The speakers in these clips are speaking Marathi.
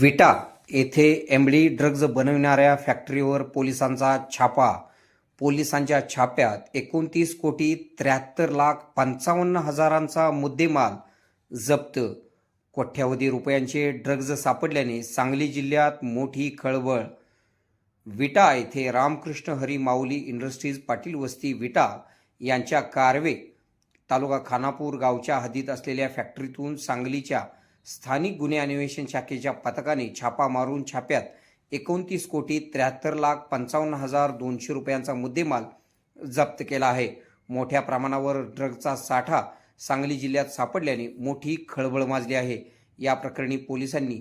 विटा येथे एमडी ड्रग्ज बनविणाऱ्या फॅक्टरीवर पोलिसांचा छापा. पोलिसांच्या छाप्यात एकोणतीस कोटी त्र्याहत्तर लाख पंचावन्न हजारांचा मुद्देमाल जप्त. कोट्यावधी रुपयांचे ड्रग्ज सापडल्याने सांगली जिल्ह्यात मोठी खळबळ. विटा येथे रामकृष्ण हरी माऊली इंडस्ट्रीज पाटील वस्ती विटा यांच्या कारवे तालुका खानापूर गावच्या हद्दीत असलेल्या फॅक्टरीतून सांगलीच्या स्थानिक गुन्हे अन्वेषण शाखेच्या पथकाने छापा मारून छाप्यात एकोणतीस कोटी त्र्याहत्तर लाख पंचावन्न हजार दोनशे रुपयांचा मुद्देमाल जप्त केला आहे. मोठ्या प्रमाणावर ड्रगचा साठा सांगली जिल्ह्यात सापडल्याने मोठी खळबळ माजली आहे. या प्रकरणी पोलिसांनी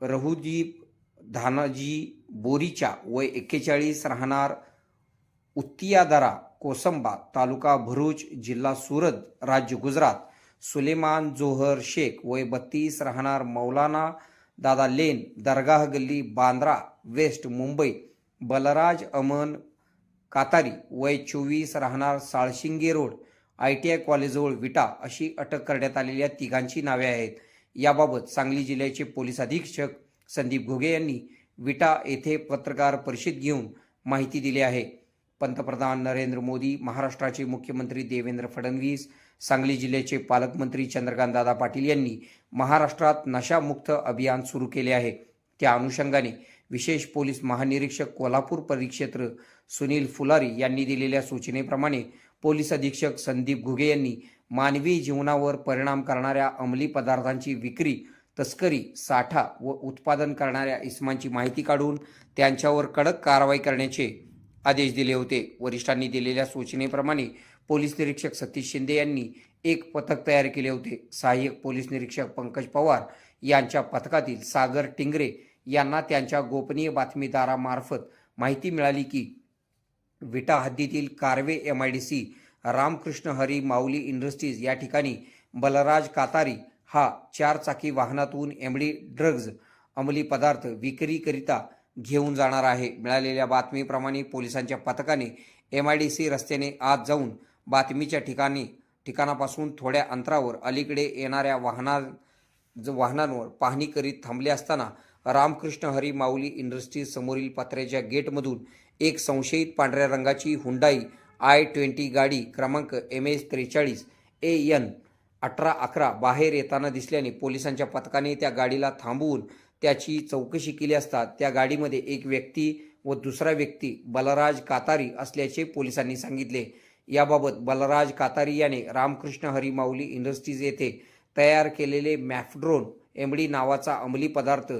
रहुदीप धानाजी बोरीच्या वय एक्केचाळीस राहणार उत्तियादरा कोसंबा तालुका भरूच जिल्हा सुरत राज्य गुजरात सुलेमान जोहर शेख वय बत्तीस राहणार मौलाना दादा लेन दरगाह गल्ली बांद्रा वेस्ट मुंबई बलराज अमन कातारी वय चोवीस राहणार Salshinge road I T I कॉलेजजवळ Vita अशी अटक करण्यात आलेल्या तिघांची नावे आहेत. याबाबत सांगली जिल्ह्याचे पोलीस अधीक्षक संदीप घोगे यांनी विटा येथे पत्रकार परिषद घेऊन माहिती दिली आहे. पंतप्रधान नरेंद्र मोदी महाराष्ट्राचे मुख्यमंत्री देवेंद्र फडणवीस सांगली जिल्ह्याचे पालकमंत्री चंद्रकांतदादा पाटील यांनी महाराष्ट्रात नशामुक्त अभियान सुरू केले आहे. त्या अनुषंगाने विशेष पोलीस महानिरीक्षक कोल्हापूर परिक्षेत्र सुनील फुलारी यांनी दिलेल्या सूचनेप्रमाणे पोलीस अधीक्षक संदीप घुगे यांनी मानवी जीवनावर परिणाम करणाऱ्या अंमली पदार्थांची विक्री तस्करी साठा व उत्पादन करणाऱ्या इस्मांची माहिती काढून त्यांच्यावर कडक कारवाई करण्याचे आदेश दिले होते. वरिष्ठांनी दिलेल्या सूचनेप्रमाणे पोलीस निरीक्षक सतीश शिंदे यांनी एक पथक तयार केले होते. सहाय्यक पोलीस निरीक्षक पंकज पवार यांच्या पथकातील सागर टिंगरे यांना त्यांच्या गोपनीय बातमीदारामार्फत माहिती मिळाली की विटा हद्दीतील Karve M I D C Ramkrishna Hari Mauli industries या ठिकाणी बलराज कातारी हा चार चाकी वाहनातून एमडी ड्रग्ज अंमली पदार्थ विक्रीकरिता घेऊन जाणार आहे. मिळालेल्या बातमीप्रमाणे पोलिसांच्या पथकाने एम आय डी सी रस्त्याने आत जाऊन बातमीच्या ठिकाणी ठिकाणापासून थोड्या अंतरावर अलीकडे येणाऱ्या वाहना ज- वाहनांवर पाहणी करीत थांबले असताना रामकृष्ण हरी माऊली इंडस्ट्रीज समोरील पत्र्याच्या गेटमधून एक संशयित पांढऱ्या रंगाची हुंडाई आय ट्वेंटी गाडी क्रमांक एम एस त्रेचाळीस ए एन अठरा अकरा बाहेर येताना दिसल्याने पोलिसांच्या पथकाने त्या गाडीला थांबवून त्याची चौकशी केली असता त्या गाडीमध्ये एक व्यक्ती व दुसरा व्यक्ती बलराज कातारी असल्याचे पोलिसांनी सांगितले. याबाबत बलराज कातारी याने रामकृष्ण हरिमाऊली इंडस्ट्रीज येथे तयार केलेले मॅफड्रोन एमडी नावाचा अंमली पदार्थ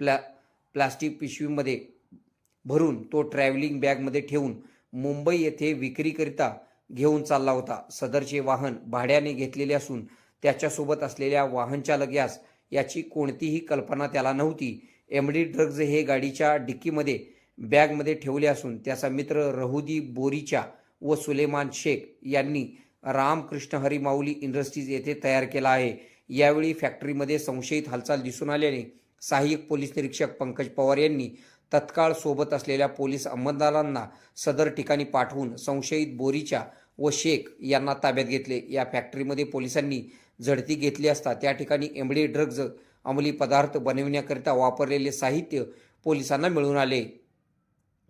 प्ला प्लास्टिक पिशवीमध्ये भरून तो ट्रॅव्हलिंग बॅगमध्ये ठेवून मुंबई येथे विक्रीकरिता घेऊन चालला होता. सदरचे वाहन भाड्याने घेतलेले असून त्याच्यासोबत असलेल्या वाहनचालक यास याची कोणतीही कल्पना त्याला नव्हती. एमडी ड्रग्ज हे गाडीच्या डिक्कीमध्ये बॅगमध्ये ठेवले असून त्याचा मित्र रहुदी बोरीच्या व सुलेमान शेख यांनी रामकृष्ण हरिमाऊली इंडस्ट्रीज येथे तयार केला आहे. यावेळी फॅक्टरीमध्ये संशयित हालचाल दिसून आल्याने सहाय्यक पोलीस निरीक्षक पंकज पवार यांनी तत्काळ सोबत असलेल्या पोलीस अंमलदारांना सदर ठिकाणी पाठवून संशयित बोरीच्या व शेख यांना ताब्यात घेतले. या फॅक्टरीमध्ये पोलिसांनी झडती घेतली असता त्या ठिकाणी एमडी ड्रग्ज अंमली पदार्थ बनविण्याकरिता वापरलेले साहित्य पोलिसांना मिळून आले.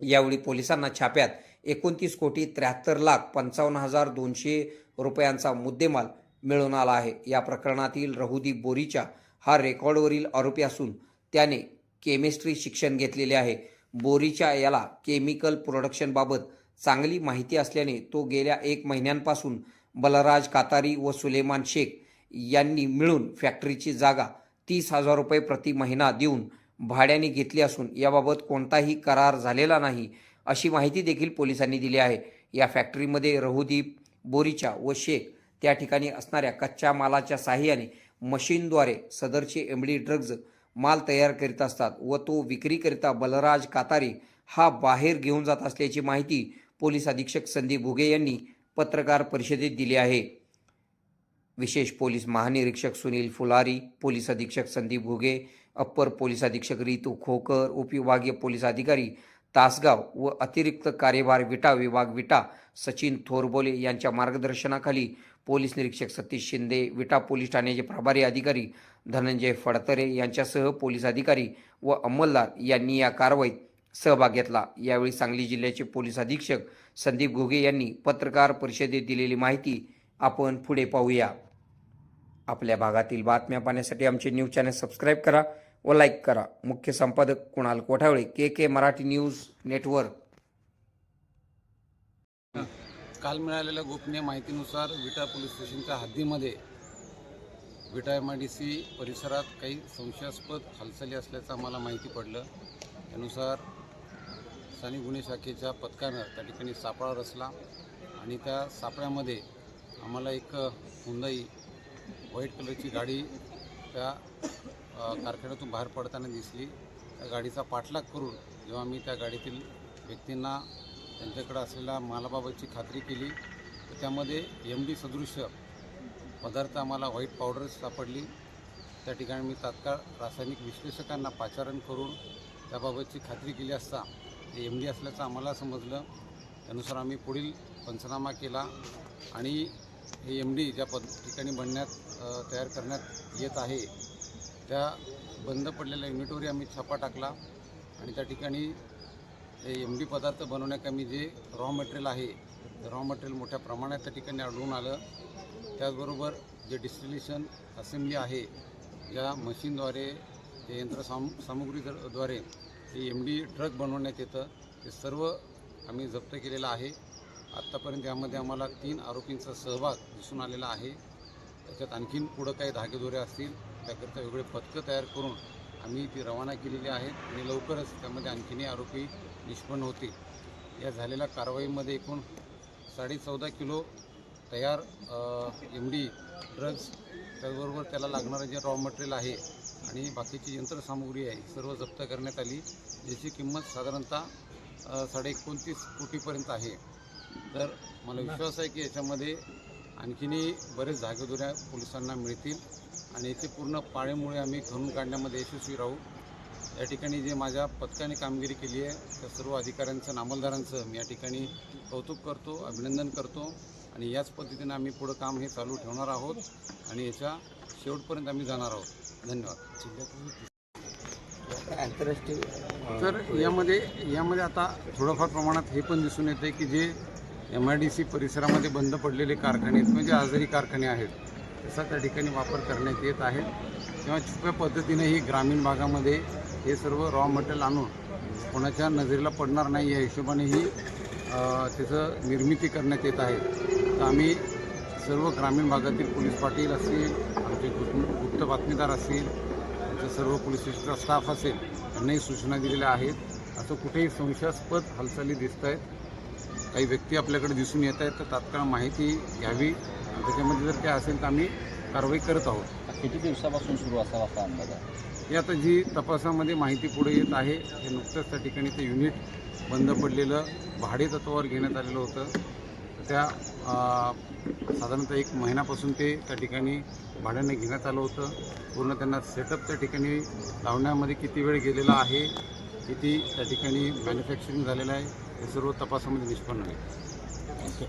यावेळी पोलिसांना छाप्यात एकोणतीस कोटी त्र्याहत्तर लाख पंचावन्न हजार दोनशे रुपयांचा मुद्देमाल मिळून आला आहे. या प्रकरणातील रहुदीप बोरीच्या हा रेकॉर्डवरील आरोपी असून त्याने केमिस्ट्री शिक्षण घेतलेले आहे. बोरीच्या याला केमिकल प्रोडक्शनबाबत चांगली माहिती असल्याने तो गेल्या एक महिन्यांपासून बलराज कातारी व सुलेमान शेख यांनी मिळून फॅक्टरीची जागा तीस हजार रुपये प्रति महिना देऊन भाड्याने घेतली असून याबाबत कोणताही करार झालेला नाही अशी माहिती देखील पोलिसांनी दिली आहे. या फॅक्टरीमध्ये रहुदीप बोरीचा व शेख त्या ठिकाणी असणाऱ्या कच्च्या मालाच्या साहाय्याने मशीनद्वारे सदरचे एमडी ड्रग्ज माल तयार करीत असतात व तो विक्रीकरिता बलराज कातारी हा बाहेर घेऊन जात असल्याची माहिती पोलीस अधीक्षक संदीप भुगे यांनी पत्रकार परिषदेत दिली आहे. विशेष पोलीस महानिरीक्षक सुनील फुलारी पोलीस अधीक्षक संदीप भुगे अप्पर पोलीस अधीक्षक रितू खोकर उपविभागीय पोलीस अधिकारी तासगाव व अतिरिक्त कार्यभार विटा विभाग विटा सचिन थोरबोले यांच्या मार्गदर्शनाखाली पोलीस निरीक्षक सतीश शिंदे विटा पोलीस ठाण्याचे प्रभारी अधिकारी धनंजय फडतरे यांच्यासह पोलीस अधिकारी व अंमलदार यांनी या कारवाईत सहभाग घेतला. यावेळी सांगली जिल्ह्याचे पोलीस अधीक्षक संदीप घोगे यांनी पत्रकार परिषदेत दिलेली माहिती आपण पुढे पाहूया. आपल्या भागातील बातम्या पाहण्यासाठी आमचे न्यूज चॅनल सबस्क्राईब करा व लाईक करा. मुख्य संपादक Kunal Kothawale K K Marathi news network. काल मिळालेल्या गोपनीय माहितीनुसार विटा पोलीस स्टेशनच्या हद्दीमध्ये Vita M I D C परिसरात काही संशयास्पद हालचाली असल्याचं आम्हाला माहिती पडलं. त्यानुसार स्थानिक गुन्हे शाखेच्या पथकानं त्या ठिकाणी सापळा रचला आणि त्या सापळ्यामध्ये आम्हाला एक हुंदाई व्हाईट कलरची गाडी त्या कारखान्यातून बाहेर पडताना दिसली. त्या गाडीचा पाठलाग करून जेव्हा मी त्या गाडीतील व्यक्तींना त्यांच्याकडे असलेल्या मालाबाबतची खात्री केली तर त्यामध्ये एम डी सदृश्य पदार्थ आम्हाला व्हाईट पावडर सापडली. त्या ठिकाणी मी तात्काळ रासायनिक विश्लेषकांना पाचारण करून त्याबाबतची खात्री केली असता ते एम डी असल्याचं आम्हाला समजलं त्यानुसार आम्ही पुढील पंचनामा केला आणि हे एम डी ज्या पद ठिकाणी बनण्यात तयार करण्यात येत आहे त्या बंद पडलेल्या युनिटवरही आम्ही छापा टाकला आणि त्या ठिकाणी हे एम डी पदार्थ बनवण्याकमी जे रॉ मटेरियल आहे रॉ मटेरियल मोठ्या प्रमाणात त्या ठिकाणी आढळून आलं. त्याचबरोबर जे डिस्टिलेशन असेंब्ली आहे या मशीनद्वारे ते यंत्र साम सामुग्रीद्वारे हे एम डी ड्रग बनवण्यात येतं. ते सर्व आम्ही जप्त केलेलं आहे. आत्तापर्यंत यामध्ये आम्हाला तीन आरोपींचा सहभाग दिसून आलेला आहे. त्याच्यात आणखीन पुढं काही धागेदोरे असतील त्याकरिता वेगळे पथकं तयार करून आम्ही ती रवाना केलेली आहेत आणि लवकरच त्यामध्ये आणखीनही आरोपी निष्पन्न होतील. या झालेल्या कारवाईमध्ये एकूण साडेचौदा किलो तयार एम डी ड्रग्ज त्याचबरोबर त्याला लागणारं जे रॉ मटेरियल आहे आणि बाकीची यंत्रसामुग्री आहे सर्व जप्त करण्यात आली ज्याची किंमत साधारणतः साडे एकोणतीस कोटीपर्यंत आहे. तर मला विश्वास आहे की याच्यामध्ये आणखीनही बरेच जागेदुऱ्या पोलिसांना मिळतील आणि याचे पूर्ण पाळेमुळे आम्ही घरून काढण्यामध्ये यशस्वी राहू. या ठिकाणी जे माझ्या पथकाने कामगिरी केली आहे त्या सर्व अधिकाऱ्यांचं नामलदारांचं मी या ठिकाणी कौतुक करतो अभिनंदन करतो. आणि याच पद्धतीने आम्ही पुढं काम हे चालू ठेवणार आहोत आणि याच्या शेवटपर्यंत आम्ही जाणार आहोत. धन्यवाद. तर यामध्ये यामध्ये आता थोडंफार प्रमाणात हे पण दिसून येते की जे एम आय डी सी परिसरामध्ये बंद पडलेले कारखाने आहेत म्हणजे आजारी कारखाने आहेत त्याचा त्या ठिकाणी वापर करण्यात येत आहे. किंवा छुप्या पद्धतीने ही ग्रामीण भागामध्ये हे सर्व रॉ मटेरियल आणून कोणाच्या नजरेला पडणार नाही या हिशोबाने ही त्याचं निर्मिती करण्यात येत आहे. तर आम्ही सर्व ग्रामीण भागातील पोलीस पाटील असतील आमचे गुप्त गुप्त बातमीदार असतील आमच्या सर्व पोलीस स्टेशनचा स्टाफ असेल यांनाही सूचना दिलेल्या आहेत. असं कुठेही संशयास्पद हालचाली दिसत आहेत. काही व्यक्ती आपल्याकडे दिसून येत आहेत तर तात्काळ माहिती घ्यावी. आणि त्याच्यामध्ये जर काय असेल तर आम्ही कारवाई करत आहोत. किती दिवसापासून सुरू असावा असा अंदाज आहे? हे आता जी तपासामध्ये माहिती पुढे येत आहे हे नुकतंच त्या ठिकाणी ते युनिट बंद पडलेलं भाडे तत्वावर घेण्यात आलेलं होतं. त्या साधारणतः एक महिन्यापासून ते त्या ठिकाणी भाड्याने घेण्यात आलं होतं. पूर्ण त्यांना सेटअप त्या ठिकाणी लावण्यामध्ये किती वेळ गेलेला आहे किती त्या ठिकाणी मॅन्युफॅक्चरिंग झालेलं आहे हे सर्व तपासामध्ये निष्पन्न आहे. थँक्यू